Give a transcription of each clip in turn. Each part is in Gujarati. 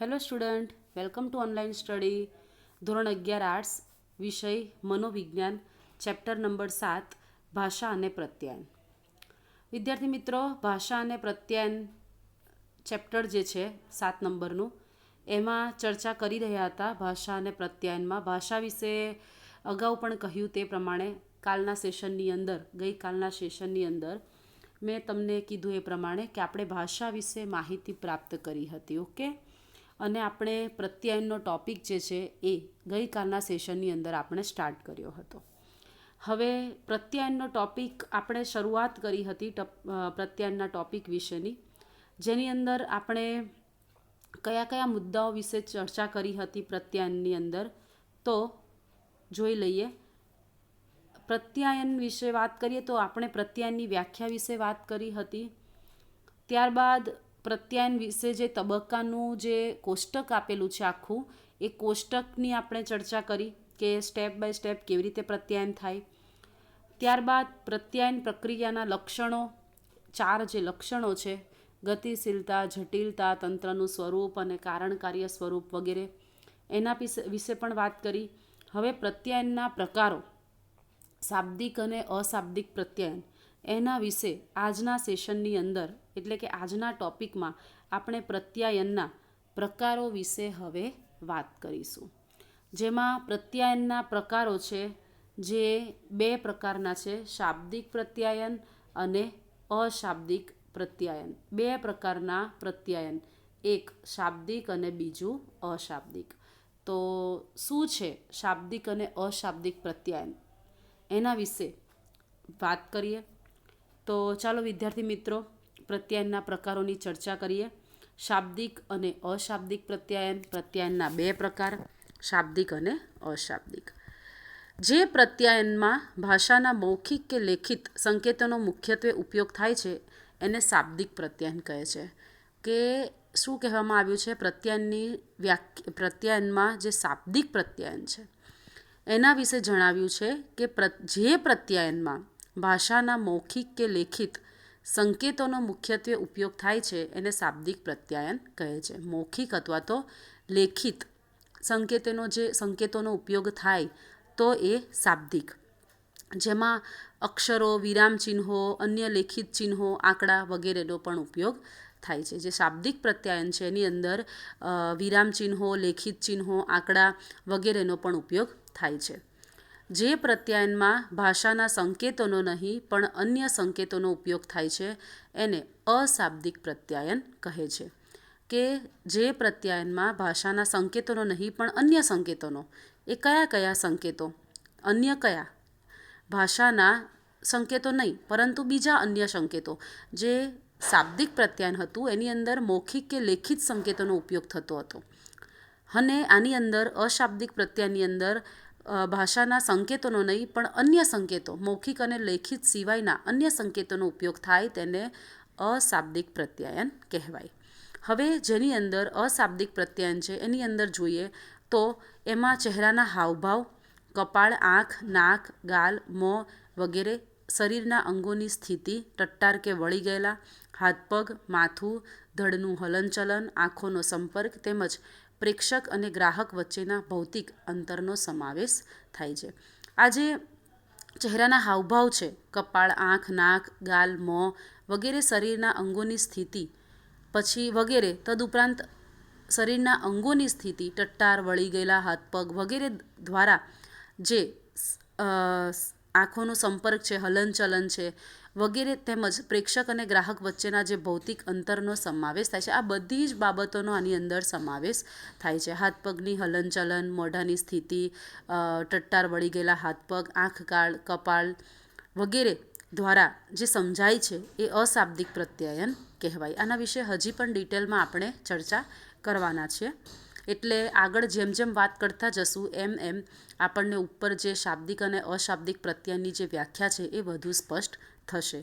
Hello student welcome to online study ધોરણ અગિયાર આર્ટ્સ વિષય, મનોવિજ્ઞાન ચેપ્ટર નંબર સાત, ભાષા અને પ્રત્યાયન. વિદ્યાર્થી મિત્રો, ભાષા અને પ્રત્યાયન ચેપ્ટર જે છે, સાત નંબરનું, એમાં ચર્ચા કરી રહ્યા હતા ભાષા અને પ્રત્યાયનમાં. ભાષા વિશે અગાઉ પણ કહ્યું તે પ્રમાણે કાલના સેશનની અંદર, ગઈકાલના સેશનની અંદર, મેં તમને કીધું એ પ્રમાણે કે આપણે ભાષા વિશે માહિતી પ્રાપ્ત કરી હતી ઓકે અને આપણે પ્રત્યાયનનો ટોપિક જે છે એ ગઈકાલના સેશનની અંદર આપણે સ્ટાર્ટ કર્યો હતો. હવે પ્રત્યાયનનો ટોપિક આપણે શરૂઆત કરી હતી પ્રત્યાયનના ટોપિક વિશેની, જેની અંદર આપણે કયા કયા મુદ્દાઓ વિશે ચર્ચા કરી હતી પ્રત્યાયનની અંદર, તો જોઈ લઈએ. પ્રત્યાયન વિશે વાત કરીએ તો આપણે પ્રત્યાયનની વ્યાખ્યા વિશે વાત કરી હતી. ત્યારબાદ પ્રત્યાયન વિશે જે તબક્કાનું જે કોષ્ટક આપેલું છે આખું, એ કોષ્ટકની આપણે ચર્ચા કરી કે સ્ટેપ બાય સ્ટેપ કેવી રીતે પ્રત્યાયન થાય. ત્યારબાદ પ્રત્યાયન પ્રક્રિયાના લક્ષણો, ચાર જે લક્ષણો છે, ગતિશીલતા, જટિલતા, તંત્રનું સ્વરૂપ અને કારણ કાર્ય સ્વરૂપ વગેરે, એના વિશે પણ વાત કરી. હવે પ્રત્યાયનના પ્રકારો, શાબ્દિક અને અશાબ્દિક પ્રત્યાયન, એના વિશે આજના સેશનની અંદર એટલે કે આજના ટોપિકમાં આપણે પ્રત્યાયનના પ્રકારો વિશે હવે વાત કરીશું. જેમાં પ્રત્યાયનના પ્રકારો છે, જે બે પ્રકારના છે, શાબ્દિક પ્રત્યાયન અને અશાબ્દિક પ્રત્યાયન. બે પ્રકારના પ્રત્યાયન, એક શાબ્દિક અને બીજું અશાબ્દિક. તો શું છે શાબ્દિક અને અશાબ્દિક પ્રત્યાયન? એના વિશે વાત કરીએ. તો ચાલો વિદ્યાર્થી મિત્રો પ્રત્યાયનના પ્રકારોની ચર્ચા કરીએ. શાબ્દિક અને અશાબ્દિક પ્રત્યાયન. પ્રત્યાયનના બે પ્રકાર, શાબ્દિક અને અશાબ્દિક. જે પ્રત્યાયનમાં ભાષાના મૌખિક કે લેખિત સંકેતોનો મુખ્યત્વે ઉપયોગ થાય છે, એને શાબ્દિક પ્રત્યાયન કહે છે. કે શું કહેવામાં આવ્યું છે? પ્રત્યાયનની વ્યાખ્યા, પ્રત્યાયનમાં જે શાબ્દિક પ્રત્યાયન છે, એના વિશે જણાવ્યું છે કે જે પ્રત્યાયનમાં ભાષાના મૌખિક કે લેખિત સંકેતોનો મુખ્યત્વે ઉપયોગ થાય છે એને શાબ્દિક પ્રત્યાયન કહે છે. મૌખિક અથવા તો લેખિત સંકેતોનો જે સંકેતોનો ઉપયોગ થાય તો એ શાબ્દિક. જેમાં અક્ષરો, વિરામ ચિહ્નો, અન્ય લેખિત ચિહ્નો, આંકડા વગેરેનો પણ ઉપયોગ થાય છે. જે શાબ્દિક પ્રત્યાયન છે એની અંદર વિરામ ચિહ્નો, લેખિત ચિહ્નો, આંકડા વગેરેનો પણ ઉપયોગ થાય છે. જે પ્રત્યાયનમાં ભાષાના સંકેતોનો નહીં, પણ અન્ય સંકેતોનો ઉપયોગ થાય છે, એને અશાબ્દિક પ્રત્યાયન કહે છે. કે જે પ્રત્યાયનમાં ભાષાના સંકેતોનો નહીં, પણ અન્ય સંકેતોનો. એ કયા કયા સંકેતો? અન્ય કયા? ભાષાના સંકેતો નહીં, પરંતુ બીજા અન્ય સંકેતો. જે શાબ્દિક પ્રત્યાયન હતું, એની અંદર મૌખિક કે લેખિત સંકેતોનો ઉપયોગ થતો હતો. અને આની અંદર અશાબ્દિક પ્રત્યાયનની અંદર ભાષાના સંકેતોનો નહીં, પણ અન્ય સંકેતો, મૌખિક અને લેખિત સિવાયના અન્ય સંકેતોનો ઉપયોગ થાય તેને અશાબ્દિક પ્રત્યાયન કહેવાય. હવે જેની અંદર અશાબ્દિક પ્રત્યાયન છે, એની અંદર જોઈએ તો એમાં ચહેરાના હાવભાવ, કપાળ, આંખ, નાક, ગાલ, મોં વગેરે શરીરના અંગોની સ્થિતિ, ટટ્ટાર કે વળી ગયેલા, હાથ પગ, માથું, ધડનું હલનચલન, આંખોનો સંપર્ક તેમજ પ્રેક્ષક અને ગ્રાહક વચ્ચેના ભૌતિક અંતરનો સમાવેશ થાય છે. આજે ચહેરાના હાવભાવ છે. કપાળ, આંખ, નાક, ગાલ, મોં વગેરે શરીરના અંગોની સ્થિતિ, પછી વગેરે. તદુપરાંત શરીરના અંગોની સ્થિતિ, ટટ્ટાર, વળી ગયેલા હાથ, પગ વગેરે દ્વારા જે આંખોનો સંપર્ક છે, હલનચલન છે વગેરે તેમજ પ્રેક્ષક અને ગ્રાહક વચ્ચેના જે ભૌતિક અંતરનો સમાવેશ થાય છે, આ બધી જ બાબતોનો આની અંદર સમાવેશ થાય છે. હાથ પગની હલનચલન, મોઢાની સ્થિતિ ટટ્ટાર વળી ગયેલા હાથ પગ આંખ કાળ કપાળ વગેરે દ્વારા જે સમજાય છે, એ અશાબ્દિક પ્રત્યાયન કહેવાય. આના વિશે હજી પણ ડિટેલમાં આપણે ચર્ચા કરવાના છીએ. એટલે આગળ જેમ જેમ વાત કરતા જશું, એમ એમ આપણને ઉપર જે શાબ્દિક અને અશાબ્દિક પ્રત્યયની જે વ્યાખ્યા છે એ વધુ સ્પષ્ટ થશે.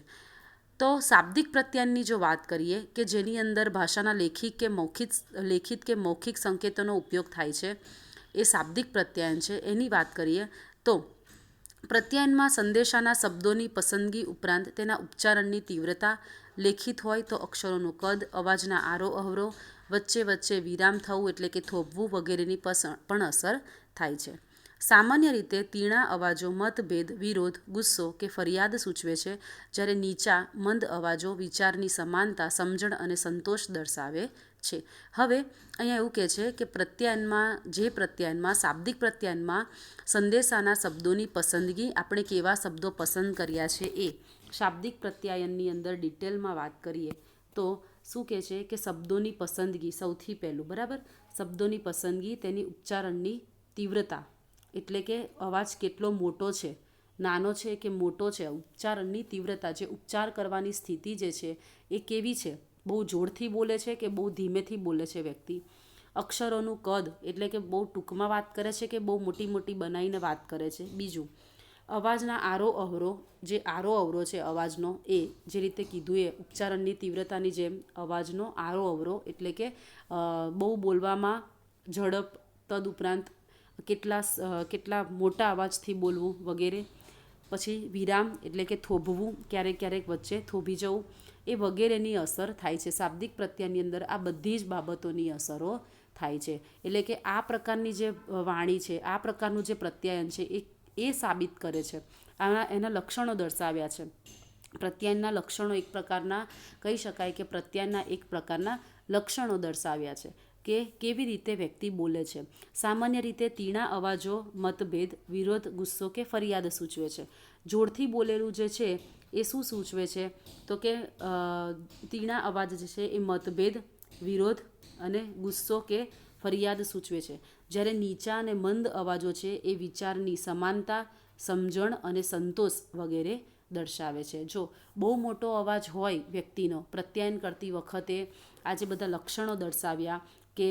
તો શાબ્દિક પ્રત્યાયનની જો વાત કરીએ કે જેની અંદર ભાષાના લેખિત કે મૌખિક લેખિત કે મૌખિક સંકેતોનો ઉપયોગ થાય છે, એ શાબ્દિક પ્રત્યાયન છે. એની વાત કરીએ તો પ્રત્યાયનમાં સંદેશાના શબ્દોની પસંદગી ઉપરાંત તેના ઉચ્ચારણની તીવ્રતા લેખિત હોય તો અક્ષરોનું કદ, અવાજના આરો અવરો વચ્ચે વચ્ચે વિરામ થવું એટલે કે થોભવું વગેરેની પણ અસર થાય છે. સામાન્ય રીતે તીણા અવાજો મતભેદ, વિરોધ, ગુસ્સો કે ફરિયાદ સૂચવે છે, જ્યારે નીચા, મંદ અવાજો વિચારની સમાનતા, સમજણ અને સંતોષ દર્શાવે છે. હવે અહીંયા એવું કહે છે કે પ્રત્યાયનમાં, જે પ્રત્યાયનમાં, શાબ્દિક પ્રત્યાયનમાં સંદેશાના શબ્દોની પસંદગી આપણે કેવા શબ્દો પસંદ કર્યા છે એ શાબ્દિક પ્રત્યાયનની અંદર ડિટેલમાં વાત કરીએ તો શું કહે છે કે શબ્દોની પસંદગી સૌથી પહેલું, બરાબર? શબ્દોની પસંદગી તેની ઉચ્ચારણની તીવ્રતા, એટલે કે અવાજ કેટલો મોટો છે, નાનો છે કે મોટો છે ઉચ્ચારણની તીવ્રતા, જે ઉચ્ચાર કરવાની સ્થિતિ જે છે એ કેવી છે? બહુ જોરથી બોલે છે કે બહુ ધીમેથી બોલે છે વ્યક્તિ? અક્ષરોનું કદ, એટલે કે બહુ ટૂંકમાં વાત કરે છે કે બહુ મોટી મોટી બનાવીને વાત કરે છે? બીજું અવાજના આરો અવરો, જે આરો અવરો છે અવાજનો, એ જે રીતે કીધું એ ઉચ્ચારણની તીવ્રતાની જેમ અવાજનો આરો અવરો એટલે કે બહુ બોલવામાં ઝડપ, તદુપરાંત કેટલા કેટલા મોટા અવાજથી બોલવું વગેરે, પછી વિરામ એટલે કે થોભવું, ક્યારેક ક્યારેક વચ્ચે થોભી જવું, એ વગેરેની અસર થાય છે. શાબ્દિક પ્રત્યાની અંદર આ બધી જ બાબતોની અસરો થાય છે. એટલે કે આ પ્રકારની જે વાણી છે, આ પ્રકારનું જે પ્રત્યાયન છે, એ એ સાબિત કરે છે. આના, એના લક્ષણો દર્શાવ્યા છે. પ્રત્યાયનના લક્ષણો એક પ્રકારના, કહી શકાય કે પ્રત્યાયનના એક પ્રકારના લક્ષણો દર્શાવ્યા છે કે કેવી રીતે વ્યક્તિ બોલે છે. સામાન્ય રીતે તીણા અવાજો, મતભેદ, વિરોધ, ગુસ્સો કે ફરિયાદ સૂચવે છે. જોરથી બોલેલું જે છે, એ શું સૂચવે છે? તો કે તીણા અવાજ જે છે, એ મતભેદ, વિરોધ અને ગુસ્સો કે ફરિયાદ સૂચવે છે. જ્યારે નીચા અને મંદ અવાજો છે એ વિચારની સમાનતા, સમજણ અને સંતોષ વગેરે દર્શાવે છે. જો બહુ મોટો અવાજ હોય વ્યક્તિનો, પ્રત્યાયન કરતી વખતે આ જે બધા લક્ષણો દર્શાવ્યા કે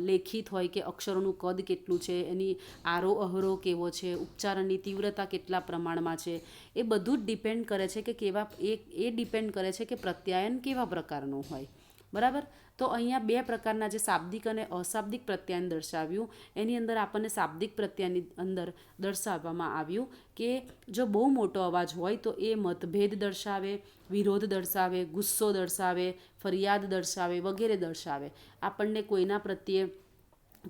લેખિત હોય કે અક્ષરોનું કદ કેટલું છે, એની આરો, અહરો કેવો છે ઉચ્ચારણની તીવ્રતા કેટલા પ્રમાણમાં છે, એ બધું જ ડિપેન્ડ કરે છે કે કેવા, એ એ ડિપેન્ડ કરે છે કે પ્રત્યાયન કેવા પ્રકારનું હોય. બરાબર? તો અહીંયા બે પ્રકારના જે શાબ્દિક અને અશાબ્દિક પ્રત્યાયન દર્શાવ્યું. એની અંદર આપણને શાબ્દિક પ્રત્યાયનની અંદર દર્શાવવામાં આવ્યું કે જો બહુ મોટો અવાજ હોય તો એ મતભેદ દર્શાવે, વિરોધ દર્શાવે, ગુસ્સો દર્શાવે, ફરિયાદ દર્શાવે વગેરે દર્શાવે. આપણને કોઈના પ્રત્યે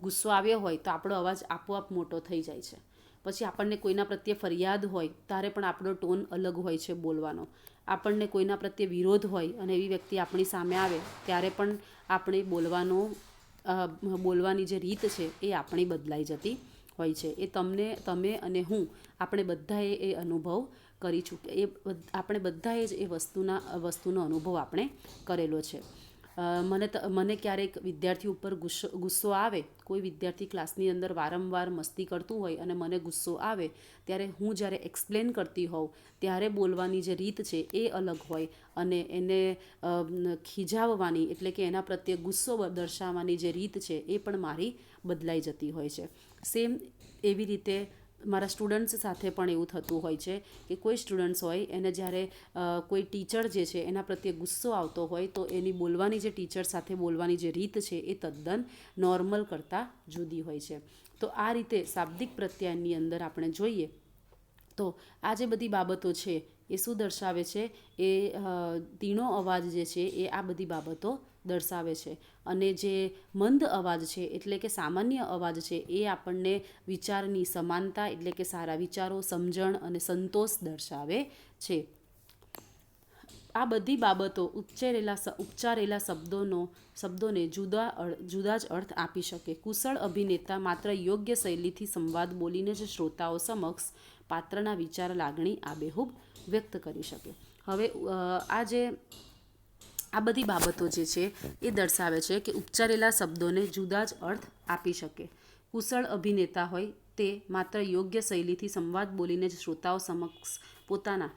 ગુસ્સો આવ્યો હોય તો આપણો અવાજ આપોઆપ મોટો થઈ જાય છે. પછી આપણને કોઈના પ્રત્યે ફરિયાદ હોય, ત્યારે પણ આપણો ટોન અલગ હોય છે બોલવાનો. આપણને કોઈના પ્રત્યે વિરોધ હોય અને એવી વ્યક્તિ આપણી સામે આવે, ત્યારે પણ આપણે બોલવાનો બોલવાની જે રીત છે એ આપણી બદલાઈ જતી હોય છે. એ તમને, તમે અને હું, આપણે બધાએ એ અનુભવ કરી ચૂક એ આપણે બધાએ જ એ વસ્તુના, વસ્તુનો અનુભવ આપણે કરેલો છે. મને મને ક્યારેક વિદ્યાર્થી ઉપર ગુસ્સો ગુસ્સો આવે, કોઈ વિદ્યાર્થી ક્લાસની અંદર વારંવાર મસ્તી કરતું હોય અને મને ગુસ્સો આવે, ત્યારે હું જ્યારે એક્સપ્લેન કરતી હોઉં, ત્યારે બોલવાની જે રીત છે એ અલગ હોય અને એને ખીજાવવાની એટલે કે એના પ્રત્યે ગુસ્સો દર્શાવવાની જે રીત છે એ પણ મારી બદલાઈ જતી હોય છે. સેમ એવી રીતે મારા સ્ટુડન્ટ્સ સાથે પણ એવું થતું હોય છે કે કોઈ સ્ટુડન્ટ્સ હોય, એને જ્યારે કોઈ ટીચર જે છે એના પ્રત્યે ગુસ્સો આવતો હોય, તો એની બોલવાની જે ટીચર સાથે બોલવાની જે રીત છે એ તદ્દન નોર્મલ કરતાં જુદી હોય છે. તો આ રીતે શાબ્દિક પ્રત્યાયનની અંદર આપણે જોઈએ તો આ જે બધી બાબતો છે એ શું દર્શાવે છે? એ તીણો અવાજ જે છે એ આ બધી બાબતો દર્શાવે છે. અને જે મંદ અવાજ છે એટલે કે સામાન્ય અવાજ છે એ આપણને વિચારની સમાનતા એટલે કે સારા વિચારો, સમજણ અને સંતોષ દર્શાવે છે. આ બધી બાબતો ઉચ્ચેરેલા ઉચ્ચારેલા શબ્દોનો, શબ્દોને જુદા જુદા જ અર્થ આપી શકે. કુશળ અભિનેતા માત્ર યોગ્ય શૈલીથી સંવાદ બોલીને જ શ્રોતાઓ સમક્ષ પાત્રના વિચાર લાગણી આબેહૂબ વ્યક્ત કરી શકે. હવે આ જે, આ બધી બાબતો જે છે, એ દર્શાવે છે કે ઉચ્ચારેલા શબ્દોને જુદા જ અર્થ આપી શકે. કુશળ અભિનેતા હોય તે માત્ર યોગ્ય શૈલીથી સંવાદ બોલીને જ શ્રોતાઓ સમક્ષ પોતાના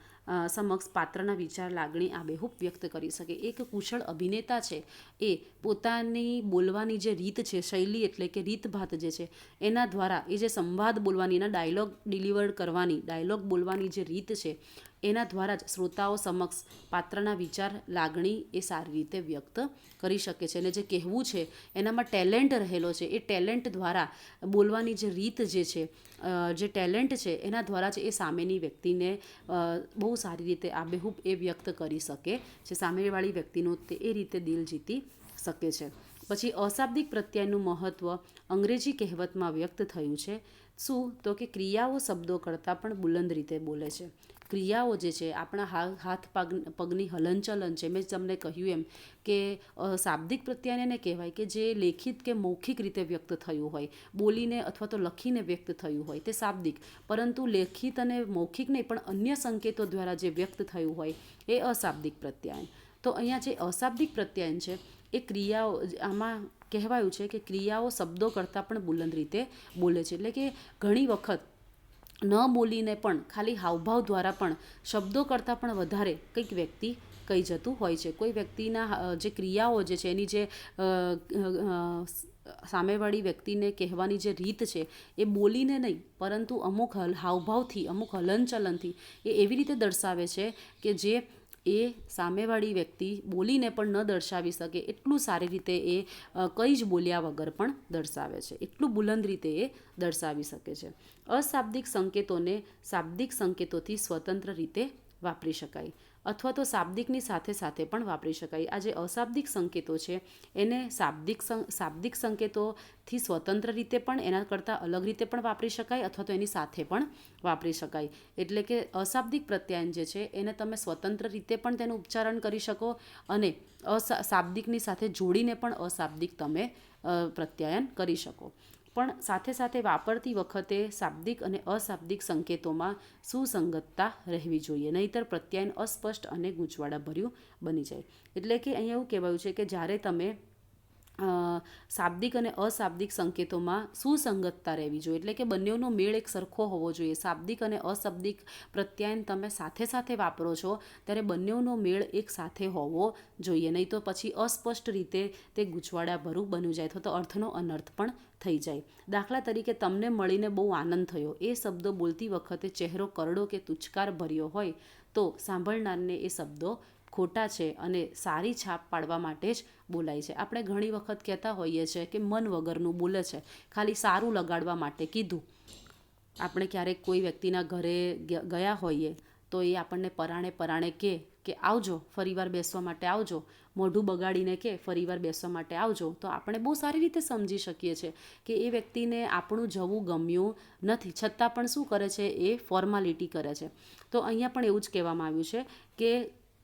સમક્ષ પાત્રના વિચાર, લાગણી આબેહૂબ વ્યક્ત કરી શકે. એક કુશળ અભિનેતા છે એ પોતાની બોલવાની જે રીત છે, શૈલી એટલે કે રીતભાત જે છે, એના દ્વારા એ જે સંવાદ બોલવાની, એના ડાયલોગ ડિલિવર કરવાની, ડાયલોગ બોલવાની જે રીત છે એના દ્વારા જ શ્રોતાઓ સમક્ષ પાત્રના વિચાર, લાગણી એ સારી રીતે વ્યક્ત કરી શકે છે. અને જે કહેવું છે, એનામાં ટેલેન્ટ રહેલો છે. એ ટેલેન્ટ દ્વારા બોલવાની જે રીત જે છે જે ટેલેન્ટ છે, એના દ્વારા જ એ સામેની વ્યક્તિને બહુ સારી રીતે આબેહૂબ એ વ્યક્ત કરી શકે છે. સામેવાળી વ્યક્તિનું તે એ રીતે દિલ જીતી શકે છે. પછી અશાબ્દિક પ્રત્યયનું મહત્ત્વ અંગ્રેજી કહેવતમાં વ્યક્ત થયું છે. શું? તો કે ક્રિયાઓ શબ્દો કરતાં પણ બુલંદ રીતે બોલે છે. ક્રિયાઓ જે છે, આપણા હાથ પગ, પગની હલનચલન છે, મેં તમને કહ્યું એમ કે શાબ્દિક પ્રત્યાયનને કહેવાય કે જે લેખિત કે મૌખિક રીતે વ્યક્ત થયું હોય, બોલીને અથવા તો લખીને વ્યક્ત થયું હોય, તે શાબ્દિક. પરંતુ લેખિત અને મૌખિક નહીં, પણ અન્ય સંકેતો દ્વારા જે વ્યક્ત થયું હોય, એ અશાબ્દિક પ્રત્યાયન. તો અહીંયા જે અશાબ્દિક પ્રત્યાયન છે, એ ક્રિયાઓ, આમાં કહેવાયું છે કે ક્રિયાઓ શબ્દો કરતાં પણ બુલંદ રીતે બોલે છે. એટલે કે ઘણી વખત ન બોલીને પણ ખાલી હાવભાવ દ્વારા પણ શબ્દો કરતાં પણ વધારે કંઈક વ્યક્તિ કહી જતું હોય છે. કોઈ વ્યક્તિના જે ક્રિયાઓ જે છે, એની જે સામેવાળી વ્યક્તિને કહેવાની જે રીત છે, એ બોલીને નહીં, પરંતુ અમુક હલ, હાવભાવથી, અમુક હલનચલનથી એ એવી રીતે દર્શાવે છે કે જે એ સામેવાળી વ્યક્તિ બોલીને પણ ન દર્શાવી શકે એટલું સારી રીતે એ કંઈ જ બોલ્યા વગર પણ દર્શાવે છે. એટલું બુલંદ રીતે એ દર્શાવી શકે છે. અશાબ્દિક સંકેતોને શાબ્દિક સંકેતોથી સ્વતંત્ર રીતે વાપરી શકાય. અથવા તો શાબ્દિકની સાથે સાથે પણ વાપરી શકાય. આ જે અશાબ્દિક સંકેતો છે, એને શાબ્દિક શાબ્દિક સંકેતોથી સ્વતંત્ર રીતે પણ એના કરતાં અલગ રીતે પણ વાપરી શકાય અથવા તો એની સાથે પણ વાપરી શકાય. એટલે કે અશાબ્દિક પ્રત્યાયન જે છે, એને તમે સ્વતંત્ર રીતે પણ તેનું ઉચ્ચારણ કરી શકો અને અશાબ્દિકની શાબ્દિકની સાથે જોડીને પણ અશાબ્દિક તમે પ્રત્યાયન કરી શકો. પણ સાથે સાથે વાપરતી વખતે શાબ્દિક અને અશાબ્દિક સંકેતોમાં સુસંગતતા રહેવી જોઈએ. નહીતર પ્રત્યાયન અસ્પષ્ટ અને ગૂંચવાડાભર્યું બની જાય. એટલે કે અહીંયા એવું કહેવાયું છે કે જ્યારે તમે શાબ્દિક અને અશાબ્દિક સંકેતોમાં સુસંગતતા રહેવી જોઈએ. એટલે કે બંનેનો મેળ એક સરખો હોવો જોઈએ. શાબ્દિક અને અશાબ્દિક પ્રત્યાયન તમે સાથે સાથે વાપરો છો, ત્યારે બંનેનો મેળ એક સાથે હોવો જોઈએ. નહીં તો પછી અસ્પષ્ટ રીતે તે ગૂંચવાડાભરું બની જાય. તો અર્થનો અનર્થ પણ થઈ જાય. દાખલા તરીકે તમને મળીને બહુ આનંદ થયો. એ શબ્દો બોલતી વખતે ચહેરો કરડો કે તુચકાર ભર્યો હોય, તો સાંભળનારને એ શબ્દો ખોટા છે અને સારી છાપ પાડવા માટે જ બોલાય છે. આપણે ઘણી વખત કહેતા હોઈએ છીએ કે મન વગરનું બોલે છે. ખાલી સારું લગાડવા માટે કીધું. આપણે ક્યારેક કોઈ વ્યક્તિના ઘરે ગયા હોઈએ તો એ આપણને પરાણે પરાણે કહે કે આવજો, ફરીવાર બેસવા માટે આવજો. મોઢું બગાડીને કે ફરીવાર બેસવા માટે આવજો. તો આપણે બહુ સારી રીતે સમજી શકીએ છીએ કે એ વ્યક્તિને આપણું જવું ગમ્યું નથી. છતાં પણ શું કરે છે? એ ફોર્માલિટી કરે છે. તો અહીંયા પણ એવું જ કહેવામાં આવ્યું છે કે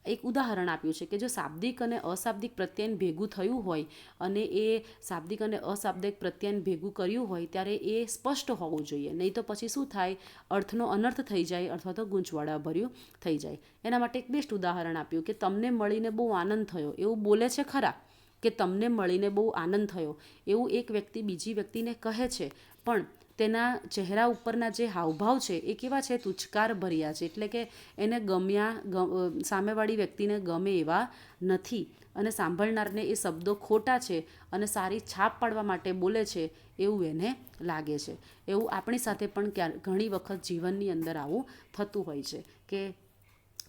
એક ઉદાહરણ આપ્યું છે કે જો શાબ્દિક અને અશાબ્દિક પ્રત્યયન ભેગું થયું હોય અને એ શાબ્દિક અને અશાબ્દિક પ્રત્યયન ભેગું કર્યું હોય, ત્યારે એ સ્પષ્ટ હોવું જોઈએ. નહીં તો પછી શું થાય? અર્થનો અનર્થ થઈ જાય અથવા તો ગૂંચવાડાભર્યું થઈ જાય. એના માટે એક બેસ્ટ ઉદાહરણ આપ્યું કે તમને મળીને બહુ આનંદ થયો. એવું બોલે છે ખરા કે તમને મળીને બહુ આનંદ થયો. એવું એક વ્યક્તિ બીજી વ્યક્તિને કહે છે. પણ તેના ચહેરા ઉપરના જે હાવભાવ છે, એ કેવા છે? તુચકાર ભર્યા છે. એટલે કે એને ગમ્યા ગમ- સામેવાળી વ્યક્તિને ગમે એવા નથી. અને સાંભળનારને એ શબ્દો ખોટા છે અને સારી છાપ પાડવા માટે બોલે છે એવું એને લાગે છે. એવું આપણી સાથે પણ ક્યાં ઘણી વખત જીવનની અંદર આવું થતું હોય છે. કે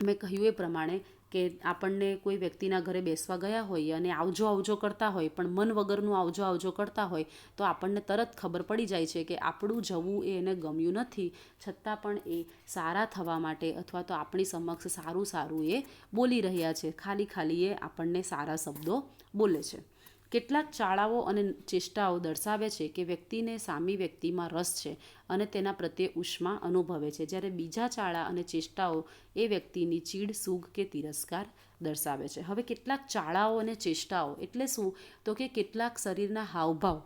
મેં કહ્યું એ પ્રમાણે કે આપણને કોઈ વ્યક્તિના ઘરે બેસવા ગયા હોઈએ અને આવજો આવજો કરતા હોય, પણ મન વગરનું આવજો આવજો કરતા હોય, તો આપણને તરત ખબર પડી જાય છે કે આપણું જવું એ એને ગમ્યું નથી. છતાં પણ એ સારા થવા માટે અથવા તો આપણી સમક્ષ સારું સારું એ બોલી રહ્યા છે. ખાલી ખાલી એ આપણને સારા શબ્દો બોલે છે. કેટલાક ચાળાઓ અને ચેષ્ટાઓ દર્શાવે છે કે વ્યક્તિને સામી વ્યક્તિમાં રસ છે અને તેના પ્રત્યે ઉષ્મા અનુભવે છે. જ્યારે બીજા ચાળા અને ચેષ્ટાઓ એ વ્યક્તિની ચીડ, સૂગ કે તિરસ્કાર દર્શાવે છે. હવે કેટલાક ચાળાઓ અને ચેષ્ટાઓ એટલે શું? તો કે કેટલાક શરીરના હાવભાવ.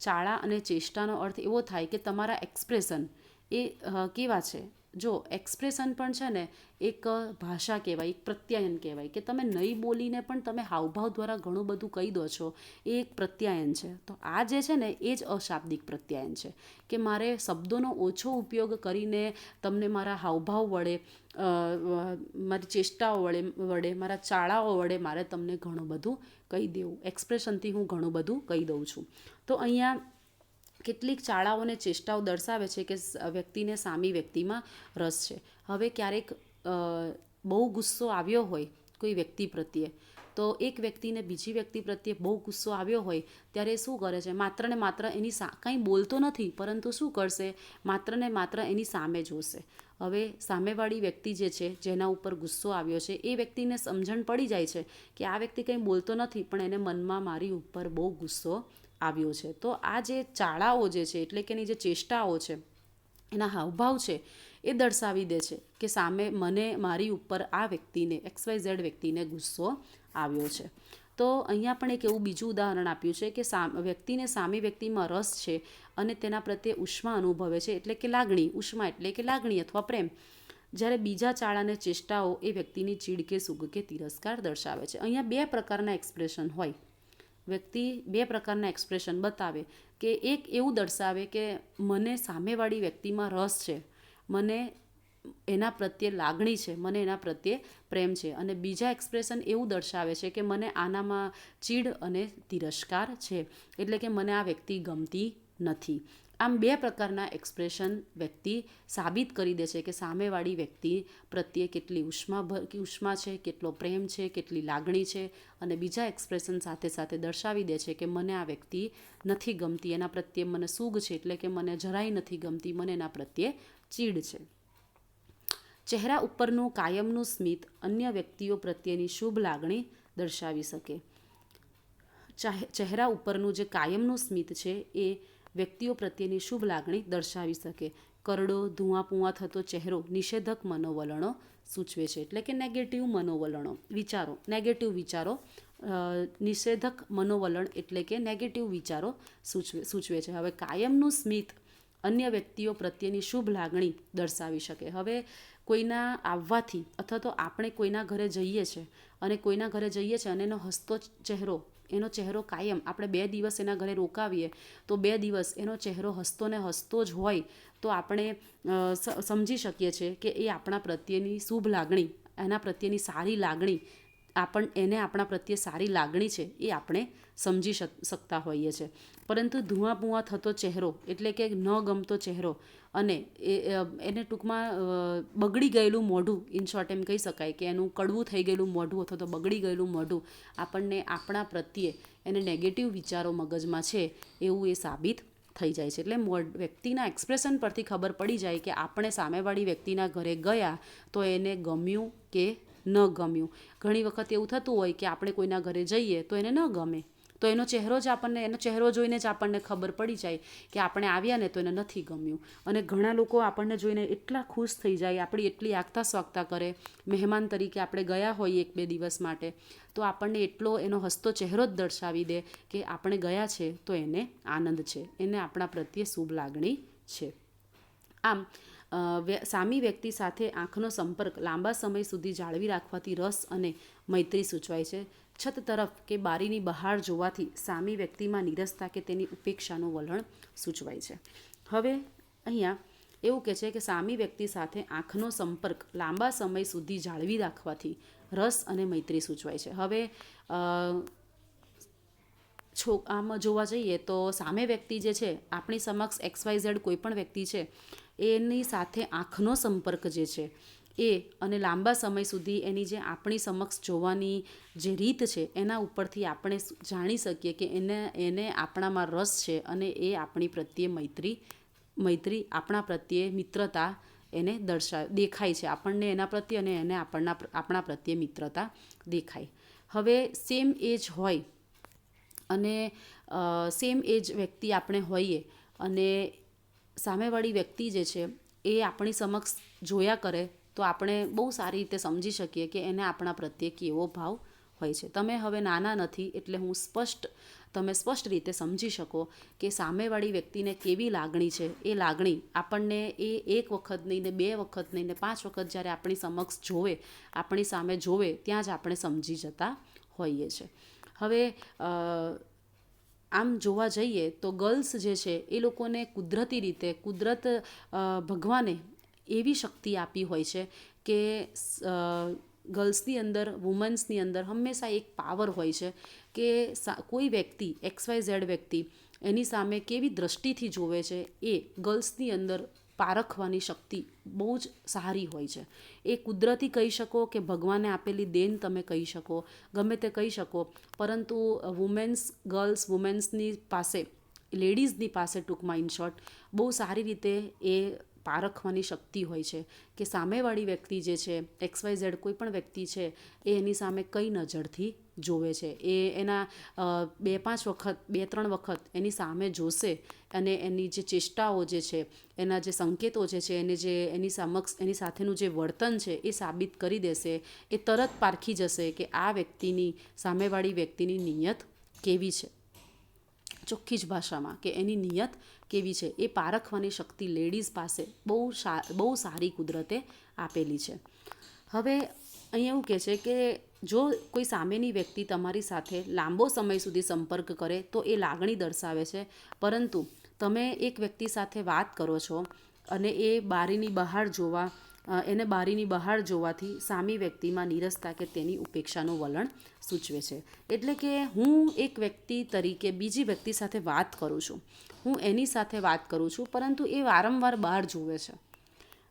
ચાળા અને ચેષ્ટાનો અર્થ એવો થાય કે તમારા એક્સપ્રેશન એ કેવા છે? જો એક્સપ્રેશન પણ છે ને, એક ભાષા કહેવાય, એક પ્રત્યાયન કહેવાય કે તમે નહીં બોલીને પણ તમે હાવભાવ દ્વારા ઘણું બધું કહી દો છો, એ એક પ્રત્યાયન છે. તો આ જે છે ને, એ જ અશાબ્દિક પ્રત્યાયન છે કે મારે શબ્દોનો ઓછો ઉપયોગ કરીને તમને મારા હાવભાવ વડે મારી ચેષ્ટાઓ વડે વડે, મારા ચાળાઓ વડે મારે તમને ઘણું બધું કહી દેવું. એક્સપ્રેશનથી હું ઘણું બધું કહી દઉં છું. તો અહીંયા કેટલીક ચાળાઓને ચેષ્ટાઓ દર્શાવે છે કે વ્યક્તિને સામી વ્યક્તિમાં રસ છે. હવે ક્યારેક બહુ ગુસ્સો આવ્યો હોય કોઈ વ્યક્તિ પ્રત્યે, તો એક વ્યક્તિને બીજી વ્યક્તિ પ્રત્યે બહુ ગુસ્સો આવ્યો હોય, ત્યારે શું કરે છે? માત્ર ને માત્ર એની સા, કંઈ બોલતો નથી, પરંતુ શું કરશે? માત્ર ને માત્ર એની સામે જોશે. હવે સામેવાળી વ્યક્તિ જે છે, જેના ઉપર ગુસ્સો આવ્યો છે, એ વ્યક્તિને સમજણ પડી જાય છે કે આ વ્યક્તિ કંઈ બોલતો નથી, પણ એને મનમાં મારી ઉપર બહુ ગુસ્સો આવ્યો છે. તો આ જે ચાળાઓ જે છે, એટલે કે એની જે ચેષ્ટાઓ છે, એના હાવભાવ છે, એ દર્શાવી દે છે કે સામે મને મારી ઉપર આ વ્યક્તિને, એક્સ વાય ઝેડ વ્યક્તિને ગુસ્સો આવ્યો છે. તો અહીંયા પણ એક એવું બીજું ઉદાહરણ આપ્યું છે કે વ્યક્તિને સામી વ્યક્તિમાં રસ છે અને તેના પ્રત્યે ઉષ્મા અનુભવે છે, એટલે કે લાગણી, ઉષ્મા એટલે કે લાગણી અથવા પ્રેમ. જ્યારે બીજા ચાળાને ચેષ્ટાઓ એ વ્યક્તિની ચીડ કે સુગ કે તિરસ્કાર દર્શાવે છે. અહીંયા બે પ્રકારના એક્સપ્રેશન હોય. વ્યક્તિ બે પ્રકારના એક્સપ્રેશન બતાવે કે એક એવું દર્શાવે કે મને સામેવાળી વ્યક્તિમાં રસ છે, મને એના પ્રત્યે લાગણી છે, મને એના પ્રત્યે પ્રેમ છે અને બીજા એક્સપ્રેશન એવું દર્શાવે છે કે મને આનામાં ચીડ અને તિરસ્કાર છે. એટલે કે મને આ વ્યક્તિ ગમતી નથી. આમ બે પ્રકારના એક્સપ્રેશન વ્યક્તિ સાબિત કરી દે છે કે સામેવાળી વ્યક્તિ પ્રત્યે કેટલી ઉષ્મા ભ ઉષ્મા છે, કેટલો પ્રેમ છે, કેટલી લાગણી છે અને બીજા એક્સપ્રેશન સાથે સાથે દર્શાવી દે છે કે મને આ વ્યક્તિ નથી ગમતી, એના પ્રત્યે મને સૂગ છે એટલે કે મને જરાય નથી ગમતી, મને એના પ્રત્યે ચીડ છે. ચહેરા ઉપરનું કાયમનું સ્મિત અન્ય વ્યક્તિઓ પ્રત્યેની શુભ લાગણી દર્શાવી શકે. ચાહે, ચહેરા ઉપરનું જે કાયમનું સ્મિત છે એ વ્યક્તિઓ પ્રત્યેની શુભ લાગણી દર્શાવી શકે. કરડો, ધુઆપુઆ થતો ચહેરો નિષેધક મનોવલણો સૂચવે છે. એટલે કે નેગેટિવ મનોવલણો. વિચારો. નેગેટિવ વિચારો નિષેધક મનોવલણ એટલે કે નેગેટિવ વિચારો સૂચવે સૂચવે છે. હવે કાયમનું સ્મિત અન્ય વ્યક્તિઓ પ્રત્યેની શુભ લાગણી દર્શાવી શકે. હવે કોઈના આવવાથી અથવા તો આપણે કોઈના ઘરે જઈએ છીએ અને કોઈના ઘરે જઈએ છીએ અને એનો હસતો ચહેરો, એનો ચહેરો કાયમ આપણે બે દિવસ એના ઘરે રોકાવીએ, તો બે દિવસ એનો ચહેરો હસતો ને હસતો જ હોય, તો આપણે સમજી શકીએ છીએ કે એ આપણા પ્રત્યેની શુભ લાગણી, એના પ્રત્યેની સારી લાગણી આપણ, એને આપણા પ્રત્યે સારી લાગણી છે, એ આપણે સમજી શક- શકતા હોઈએ છીએ પરંતુ ધુઆ થતો ચહેરો, એટલે કે ન ગમતો ચહેરો અને એ એને ટૂંકમાં બગડી ગયેલું મોઢું ઇન શોર્ટ એમ કહી શકાય કે એનું કડવું થઈ ગયેલું મોઢું અથવા તો બગડી ગયેલું મોઢું આપણને આપણા પ્રત્યે એને નેગેટિવ વિચારો મગજમાં છે એવું એ સાબિત થઈ જાય છે. એટલે વ્યક્તિના એક્સપ્રેશન પરથી ખબર પડી જાય કે આપણે સામેવાળી વ્યક્તિના ઘરે ગયા તો એને ગમ્યું કે ન ગમ્યું. ઘણી વખત એવું થતું હોય કે આપણે કોઈના ઘરે જઈએ તો એને ન ગમે. તો એનો ચહેરો જ આપણને, એનો ચહેરો જોઈને જ આપણને ખબર પડી જાય કે આપણે આવ્યા ને તો એને નથી ગમ્યું. અને ઘણા લોકો આપણને જોઈને એટલા ખુશ થઈ જાય, આપણી એટલી આગતા સ્વાગતા કરે, મહેમાન તરીકે આપણે ગયા હોઈએ એક બે દિવસ માટે, તો આપણને એટલો એનો હસતો ચહેરો જ દર્શાવી દે કે આપણે ગયા છે તો એને આનંદ છે. એને આપણા પ્રત્યે શુભ લાગણી છે. આમ સામી વ્યક્તિ સાથે આંખનો સંપર્ક લાંબા સમય સુધી જાળવી રાખવાથી રસ અને મૈત્રી સૂચવાય છે. છત તરફ કે બારીની બહાર જોવાથી સામી વ્યક્તિમાં નિરસતા કે તેની ઉપેક્ષાનું વલણ સૂચવાય છે. હવે અહીંયા એવું કહે છે કે સામી વ્યક્તિ સાથે આંખનો સંપર્ક લાંબા સમય સુધી જાળવી રાખવાથી રસ અને મૈત્રી સૂચવાય છે. હવે છો, આમ જોવા જઈએ તો સામે વ્યક્તિ જે છે, આપણી સમક્ષ એક્સ વાય ઝેડ કોઈ પણ વ્યક્તિ છે એની સાથે આંખનો સંપર્ક જે છે એ અને લાંબા સમય સુધી એની જે આપણી સમક્ષ જોવાની જે રીત છે એના ઉપરથી આપણે જાણી શકીએ કે એને એને આપણામાં રસ છે અને એ આપણી પ્રત્યે મૈત્રી મૈત્રી આપણા પ્રત્યે મિત્રતા એને દર્શા, દેખાય છે આપણને એના પ્રત્યે અને એને આપણના આપણા પ્રત્યે મિત્રતા દેખાય. હવે સેમ એજ હોય અને સેમ એજ વ્યક્તિ આપણે હોઈએ અને સામેવાળી વ્યક્તિ જે છે, એ આપણી સમક્ષ જોયા કરે, તો આપણે બહુ સારી રીતે સમજી શકીએ કે એને આપણા પ્રત્યે કેવો ભાવ હોય છે. તમે હવે નાના નથી, એટલે હું સ્પષ્ટ, તમે સ્પષ્ટ રીતે સમજી શકો કે સામેવાળી વ્યક્તિને કેવી લાગણી છે. એ લાગણી આપણને એ એક વખત નહીં ને બે વખત નહીં ને પાંચ વખત જ્યારે આપણી સમક્ષ જોવે, આપણી સામે જોવે, ત્યાં જ આપણે સમજી જતા હોઈએ છીએ હવે આમ જોવા જઈએ તો ગર્લ્સ જે છે, એ લોકોને કુદરતી રીતે, કુદરત ભગવાને એવી શક્તિ આપી હોય છે કે ગર્લ્સની અંદર, વુમન્સની અંદર હંમેશા એક પાવર હોય છે કે કોઈ વ્યક્તિ, એક્સ વાય ઝેડ વ્યક્તિ એની સામે કેવી દ્રષ્ટિથી જોવે છે એ ગર્લ્સની અંદર પારખવાની શક્તિ બહુ જ સારી હોય છે. એ કુદરતી કહી શકો કે ભગવાને આપેલી દેન તમે કહી શકો, ગમે તે કહી શકો, પરંતુ વુમેન્સ ગર્લ્સ વુમેન્સની પાસે લેડીઝની પાસે ટૂંકમાં ઇન શોર્ટ બહુ સારી રીતે એ પારખવાની શક્તિ હોય છે કે સામેવાળી વ્યક્તિ જે છે, એક્સ વાય ઝેડ કોઈ પણ વ્યક્તિ છે, એ એની સામે કઈ નજરથી જોવે છે. એ એના બે પાંચ વખત, બે ત્રણ વખત એની સામે જોશે અને એની જે ચેષ્ટાઓ જે છે, એના જે સંકેતો જે છે, એને જે એની સમક્ષ, એની સાથેનું જે વર્તન છે એ સાબિત કરી દેશે, એ તરત પારખી જશે કે આ વ્યક્તિની, સામેવાળી વ્યક્તિની નિયત કેવી છે. ચોખ્ખી જ ભાષામાં કે એની નિયત કેવી છે એ પારખવાની શક્તિ લેડીઝ પાસે બહુ બહુ સારી કુદરતે આપેલી છે. હવે અહીં એવું કહે છે કે જો કોઈ સામેની વ્યક્તિ તમારી સાથે લાંબો સમય સુધી સંપર્ક કરે તો એ લાગણી દર્શાવે છે, પરંતુ તમે એક વ્યક્તિ સાથે વાત કરો છો અને એ બારીની બહાર જોવા એને બારીની બહાર જોવાથી સામી વ્યક્તિમાં નીરસતા કે તેની ઉપેક્ષાનું વલણ સૂચવે છે. એટલે કે હું એક વ્યક્તિ તરીકે બીજી વ્યક્તિ સાથે વાત કરું છું. હું એની સાથે વાત કરું છું, પરંતુ એ વારંવાર બહાર જુએ છે.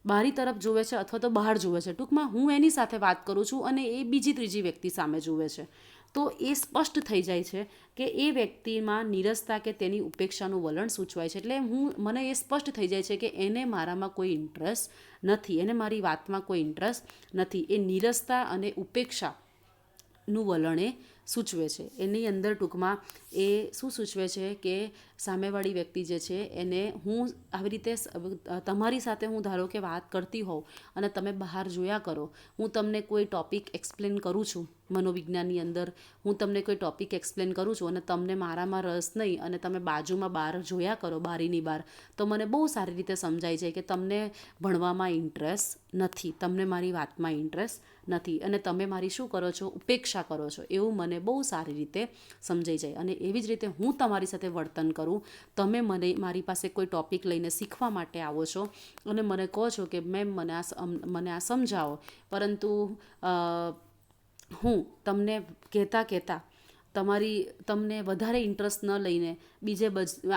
બારી તરફ જુએ છે અથવા તો બહાર જુએ છે. ટૂંકમાં હું એની સાથે વાત કરું છું અને એ બીજી ત્રીજી વ્યક્તિ સામે જુએ છે. તો એ સ્પષ્ટ થઈ જાય છે કે એ વ્યક્તિમાં નીરસતા કે તેની ઉપેક્ષાનું વલણ સૂચવાય છે. એટલે હું, મને એ સ્પષ્ટ થઈ જાય છે કે એને મારામાં કોઈ ઇન્ટરેસ્ટ નથી, એને મારી વાતમાં કોઈ ઇન્ટરેસ્ટ નથી. એ નીરસતા અને ઉપેક્ષાનું વલણ એ સૂચવે છે. એની અંદર ટૂંકમાં એ શું સૂચવે છે કે સામેવાળી વ્યક્તિ જે છે એને હું આવી રીતે તમારી સાથે હું ધારો કે વાત કરતી હોઉં અને તમે બહાર જોયા કરો, હું તમને કોઈ ટોપિક એક્સપ્લેન કરું છું મનોવિજ્ઞાનની અંદર, હું તમને કોઈ ટોપિક એક્સપ્લેન કરું છું અને તમને મારામાં રસ નહીં અને તમે બાજુમાં બહાર જોયા કરો બારીની બહાર, તો મને બહુ સારી રીતે સમજાય છે કે તમને ભણવામાં ઇન્ટરેસ્ટ નથી, તમને મારી વાતમાં ઇન્ટરેસ્ટ નથી. અને તમે મારી શું કરો છો? ઉપેક્ષા કરો છો. એવું મને બહુ સારી રીતે સમજાઈ જાય. અને એવી જ રીતે હું તમારી સાથે વર્તન કરું. તમે મને મારી પાસે કોઈ ટોપિક લઈને શીખવા માટે આવો છો અને મને કહો છો કે, મેમ, મને આ મને આ સમજાવો. પરંતુ હું તમને કહેતા કહેતા તમારી, તમને વધારે ઇન્ટરેસ્ટ ન લઈને બીજે,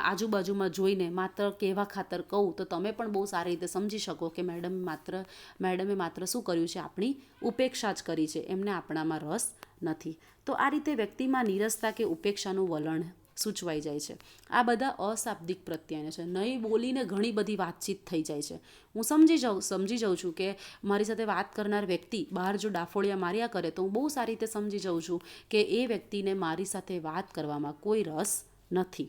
આજુબાજુમાં જોઈને માત્ર કહેવા ખાતર કહું તો તમે પણ બહુ સારી રીતે સમજી શકો કે મેડમ માત્ર, મેડમે માત્ર શું કર્યું છે, આપણી ઉપેક્ષા જ કરી છે, એમને આપણામાં રસ નથી. તો આ રીતે વ્યક્તિમાં નીરસતા કે ઉપેક્ષાનું વલણ સૂચવાઈ જાય છે. આ બધા અશાબ્દિક પ્રત્યયને છે. નહીં બોલીને ઘણી બધી વાતચીત થઈ જાય છે. હું સમજી જાઉં સમજી જાઉં છું કે મારી સાથે વાત કરનાર વ્યક્તિ બહાર જો ડાફોળિયા માર્યા કરે તો હું બહુ સારી રીતે સમજી જાઉં છું કે એ વ્યક્તિને મારી સાથે વાત કરવામાં કોઈ રસ નથી.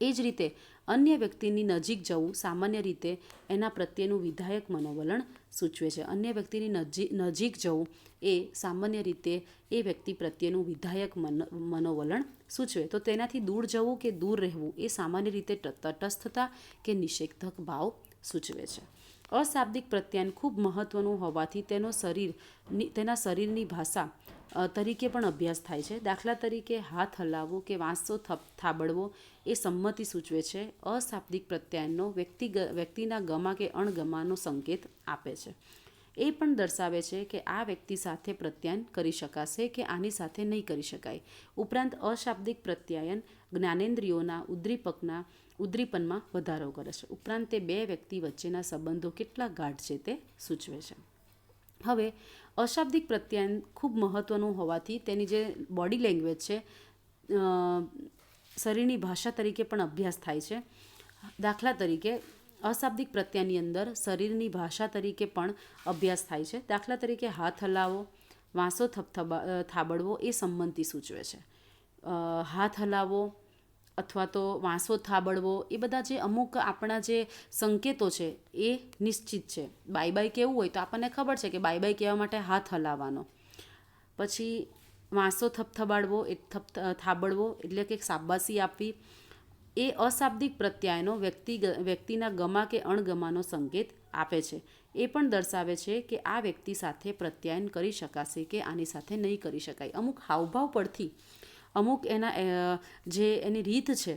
એ જ રીતે અન્ય વ્યક્તિની નજીક જવું સામાન્ય રીતે એના પ્રત્યેનું વિધાયક મનોવલણ સૂચવે છે. અન્ય વ્યક્તિની નજીક જવું એ સામાન્ય રીતે એ વ્યક્તિ પ્રત્યેનું વિધાયક મનોવલણ સૂચવે, તો તેનાથી દૂર જવું કે દૂર રહેવું એ સામાન્ય રીતે તટસ્થતા કે નિષેધક ભાવ સૂચવે છે. અશાબ્દિક પ્રત્યાયન ખૂબ મહત્ત્વનું હોવાથી તેનો શરીર તેના શરીરની ભાષા તરીકે પણ અભ્યાસ થાય છે. દાખલા તરીકે હાથ હલાવવો કે વાંસો થાબડવો એ સંમતિ સૂચવે છે. અશાબ્દિક પ્રત્યાયનનો વ્યક્તિ વ્યક્તિના ગમા કે અણગમાનો સંકેત આપે છે. એ પણ દર્શાવે છે કે આ વ્યક્તિ સાથે પ્રત્યાયન કરી શકાશે કે આની સાથે નહીં કરી શકાય. ઉપરાંત અશાબ્દિક પ્રત્યાયન જ્ઞાનેન્દ્રિયોના ઉદ્દીપકના ઉદ્દીપનમાં વધારો કરે છે. ઉપરાંત તે બે વ્યક્તિ વચ્ચેના સંબંધો કેટલા ગાઢ છે તે સૂચવે છે. હવે, અશાબ્દિક પ્રત્યાયન ખૂબ મહત્ત્વનું હોવાથી તેની જે બોડી લેંગ્વેજ છે શરીરની ભાષા તરીકે પણ અભ્યાસ થાય છે. દાખલા તરીકે અશાબ્દિક પ્રત્યાની અંદર શરીરની ભાષા તરીકે પણ અભ્યાસ થાય છે. દાખલા તરીકે હાથ હલાવો, વાંસો થપથબા થાબડવો એ સંમતિ સૂચવે છે. હાથ હલાવો અથવા તો વાંસો થાબડવો એ બધા જે અમુક આપણા જે સંકેતો છે એ નિશ્ચિત છે. બાય બાય કેવું હોય તો આપણને ખબર છે કે બાય બાય કહેવા માટે હાથ હલાવવાનો. પછી વાંસો થપથબાડવો એ, થપ થાબડવો એટલે કે શાબાશી આપવી એ અશાબ્દિક પ્રત્યાયનો વ્યક્તિ વ્યક્તિના ગમા કે અણગમાનો સંકેત આપે છે. એ પણ દર્શાવે છે કે આ વ્યક્તિ સાથે પ્રત્યાયન કરી શકાશે કે આની સાથે નહીં કરી શકાય. અમુક હાવભાવ પરથી, અમુક એના જે એની રીત છે,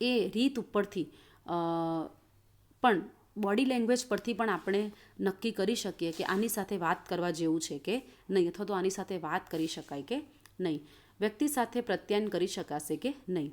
એ રીત ઉપરથી પણ બોડી લેંગ્વેજ પરથી પણ આપણે નક્કી કરી શકીએ કે આની સાથે વાત કરવા જેવું છે કે નહીં, અથવા તો આની સાથે વાત કરી શકાય કે નહીં. વ્યક્તિ સાથે પ્રત્યાયન કરી શકાશે કે નહીં.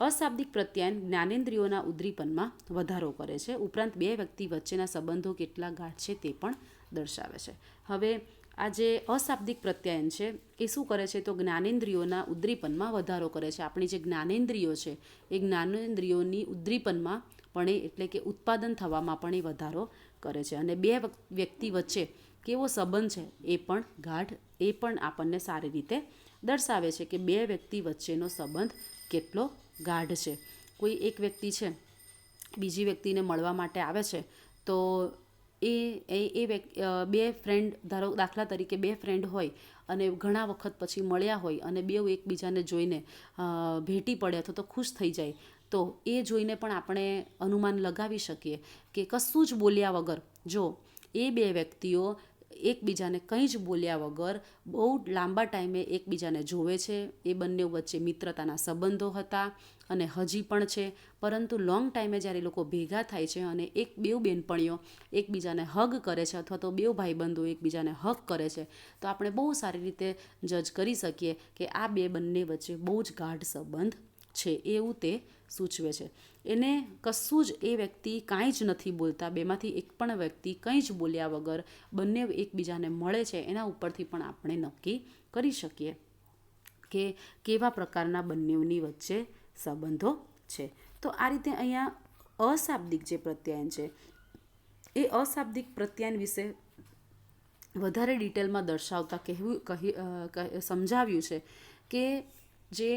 અશાબ્દિક પ્રત્યાયન જ્ઞાનેન્દ્રિયોના ઉદ્દીપનમાં વધારો કરે છે. ઉપરાંત બે વ્યક્તિ વચ્ચેના સંબંધો કેટલા ગાઢ છે તે પણ દર્શાવે છે. હવે આ જે અશાબ્દિક પ્રત્યાયન છે એ શું કરે છે? તો જ્ઞાનેન્દ્રિયોના ઉદ્દીપનમાં વધારો કરે છે. આપણી જે જ્ઞાનેન્દ્રિયો છે, એ જ્ઞાનેન્દ્રિયોની ઉદ્દીપનમાં પણ એટલે કે ઉત્પાદન થવામાં પણ એ વધારો કરે છે. અને બે વ્યક્તિ વચ્ચે કેવો સંબંધ છે એ પણ ગાઢ, એ પણ આપણને સારી રીતે દર્શાવે છે કે બે વ્યક્તિ વચ્ચેનો સંબંધ કેટલો ગાઢ છે. કોઈ એક વ્યક્તિ છે, બીજી વ્યક્તિને મળવા માટે આવે છે, તો એ એ એ બે ફ્રેન્ડ ધારો દાખલા તરીકે બે ફ્રેન્ડ હોય અને ઘણા વખત પછી મળ્યા હોય અને બેઉ એકબીજાને જોઈને ભેટી પડે અથવા તો ખુશ થઈ જાય, તો એ જોઈને પણ આપણે અનુમાન લગાવી શકીએ કે કશું જ બોલ્યા વગર જો એ બે વ્યક્તિઓ એકબીજાને કંઈ જ બોલ્યા વગર બહુ લાંબા ટાઈમે એકબીજાને જોવે છે. એ બંને વચ્ચે મિત્રતાના સંબંધો હતા અને હજી પણ છે. પરંતુ લોંગ ટાઈમે જ્યારે લોકો ભેગા થાય છે અને એક બેઉ બેનપણીઓ એકબીજાને હગ કરે છે અથવા તો બેઉ ભાઈબંધો એકબીજાને હગ કરે છે, તો આપણે બહુ સારી રીતે જજ કરી શકીએ કે આ બે બંને વચ્ચે બહુ જ ગાઢ સંબંધ છે એવું તે સૂચવે છે. એને કશું જ એ વ્યક્તિ કાંઈ જ નથી બોલતા. બેમાંથી એક પણ વ્યક્તિ કંઈ જ બોલ્યા વગર બંને એકબીજાને મળે છે એના ઉપરથી પણ આપણે નક્કી કરી શકીએ કે કેવા પ્રકારના બંનેની વચ્ચે સંબંધો છે. તો આ રીતે અહીંયા અશાબ્દિક જે પ્રત્યાયન છે, એ અશાબ્દિક પ્રત્યાયન વિશે વધારે ડિટેલમાં દર્શાવતા કહેવું, કહી સમજાવ્યું છે કે જે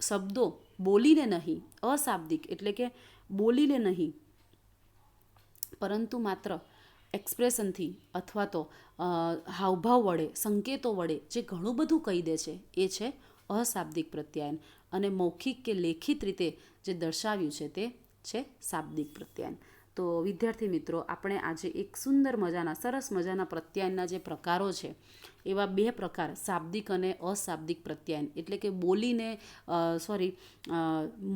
શબ્દો બોલીને નહીં, અશાબ્દિક એટલે કે બોલીને નહીં. પરંતુ માત્ર એક્સપ્રેશનથી અથવા તો હાવભાવ વડે, સંકેતો વડે જે ઘણું બધું કહી દે છે, એ છે અશાબ્દિક પ્રત્યાયન. અને મૌખિક કે લેખિત રીતે જે દર્શાવ્યું છે તે છે શાબ્દિક પ્રત્યાયન. તો વિદ્યાર્થી મિત્રો, આપણે આજે એક સુંદર મજાના, સરસ મજાના પ્રત્યાયનના જે પ્રકારો છે, એવા બે પ્રકાર, શાબ્દિક અને અશાબ્દિક પ્રત્યાયન. એટલે કે બોલીને સોરી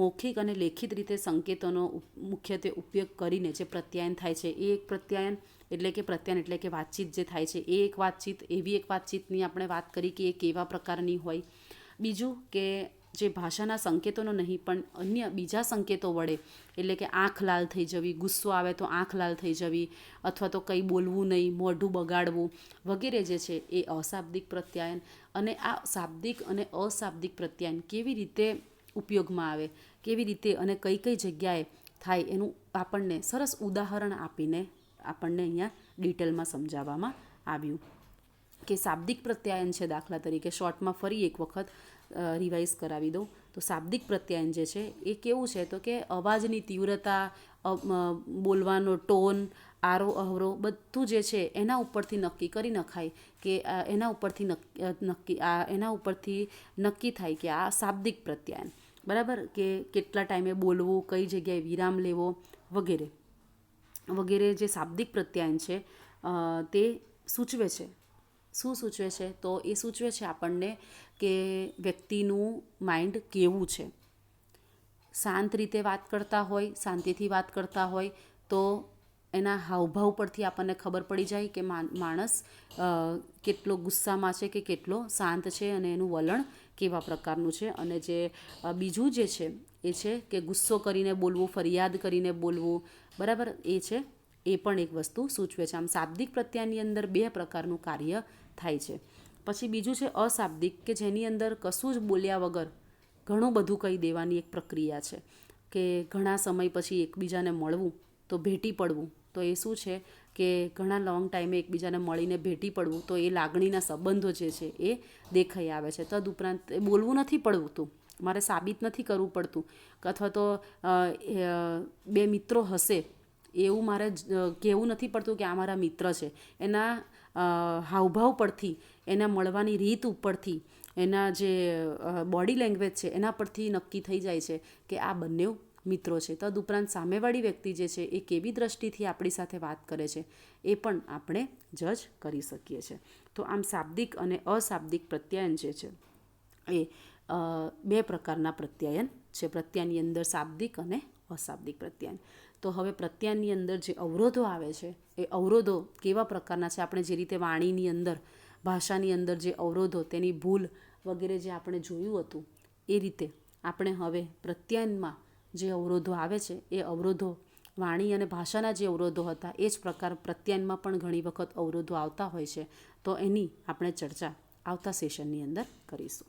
મૌખિક અને લેખિત રીતે સંકેતોનો મુખ્યત્વે ઉપયોગ કરીને જે પ્રત્યાયન થાય છે, એ એક પ્રત્યાયન, એટલે કે પ્રત્યાયન એટલે કે વાતચીત જે થાય છે, એ એક વાતચીત, એવી એક વાતચીતની આપણે વાત કરી કે એ કેવા પ્રકારની હોય. બીજું કે જે ભાષાના સંકેતોનો નહીં, પણ અન્ય બીજા સંકેતો વડે એટલે કે આંખ લાલ થઈ જવી, ગુસ્સો આવે તો આંખ લાલ થઈ જવી, અથવા તો કંઈ બોલવું નહીં, મોઢું બગાડવું, વગેરે જે છે એ અશાબ્દિક પ્રત્યાયન અને આ શાબ્દિક અને અશાબ્દિક પ્રત્યાયન કેવી રીતે ઉપયોગમાં આવે, કેવી રીતે અને કઈ કઈ જગ્યાએ થાય એનું આપણને સરસ ઉદાહરણ આપીને આપણને અહીંયા ડિટેલમાં સમજાવવામાં આવ્યું. કે શાબ્દિક પ્રત્યાયન છે દાખલા તરીકે, શોર્ટમાં ફરી એક વખત રિવાઇઝ કરાવી દઉં. તો શાબ્દિક પ્રત્યાયન જે છે, એ કેવું છે? તો કે અવાજની તીવ્રતા બોલવાનો ટોન આરો, અવરો બધું જે છે, એના ઉપરથી નક્કી કરી નખાય કે એના ઉપરથી નક- નક્કી, આ, એના ઉપરથી નક્કી થાય કે આ શાબ્દિક પ્રત્યાયન. બરાબર? કે કેટલા ટાઈમે બોલવું, કઈ જગ્યાએ વિરામ લેવો વગેરે. વગેરે જે શાબ્દિક પ્રત્યાયન છે તે સૂચવે છે. શું સૂચવે છે? તો એ સૂચવે છે આપણને કે વ્યક્તિનું માઇન્ડ કેવું છે. શાંત રીતે વાત કરતા હોય, શાંતિથી વાત કરતા હોય, તો એના હાવભાવ પરથી આપણને ખબર પડી જાય કે માણસ કેટલો ગુસ્સામાં છે કે કેટલો શાંત છે અને એનું વલણ કેવા પ્રકારનું છે. અને જે બીજું જે છે, એ છે કે ગુસ્સો કરીને બોલવું, ફરિયાદ કરીને બોલવું, બરાબર, એ છે, એ પણ એક વસ્તુ સૂચવે છે. આમ શાબ્દિક પ્રત્યાયની અંદર બે પ્રકારનું કાર્ય થાય છે. પછી બીજું છે અશાબ્દિક, કે જેની અંદર કશું જ બોલ્યા વગર ઘણું બધું કહી દેવાની એક પ્રક્રિયા છે. કે ઘણા સમય પછી એકબીજાને મળવું તો ભેટી પડવું. તો એ શું છે કે ઘણા લોંગ ટાઈમે એકબીજાને મળીને ભેટી પડવું તો એ લાગણીના સંબંધો જે છે એ દેખાઈ આવે છે. તદુપરાંત બોલવું નથી પડતું. મારે સાબિત નથી કરવું પડતું. અથવા તો બે મિત્રો હશે, એવું મારે કહેવું નથી પડતું કે આ મારા મિત્ર છે. એના હાવભાવ પરથી, એના મળવાની રીત ઉપરથી, એના જે બોડી લેંગ્વેજ છે, એના પરથી નક્કી થઈ જાય છે કે આ બંને મિત્રો છે. તદુપરાંત સામેવાળી વ્યક્તિ જે છે, એ કેવી દ્રષ્ટિથી આપણી સાથે વાત કરે છે, એ પણ આપણે જજ કરી શકીએ છીએ તો આમ શાબ્દિક અને અશાબ્દિક પ્રત્યાયન જે છે, એ બે પ્રકારના પ્રત્યાયન છે. પ્રત્યાયનની અંદર શાબ્દિક અને અશાબ્દિક પ્રત્યાયન. તો હવે પ્રત્યાયની અંદર જે અવરોધો આવે છે, એ અવરોધો કેવા પ્રકારના છે? આપણે જે રીતે વાણીની અંદર, ભાષાની અંદર જે અવરોધો, તેની ભૂલ વગેરે જે આપણે જોયું હતું, એ રીતે આપણે હવે પ્રત્યાયનમાં જે અવરોધો આવે છે, એ અવરોધો વાણી અને ભાષાના જે અવરોધો હતા, એ જ પ્રકાર પ્રત્યાયનમાં પણ ઘણી વખત અવરોધો આવતા હોય છે. તો એની આપણે ચર્ચા આવતા સેશનની અંદર કરીશું.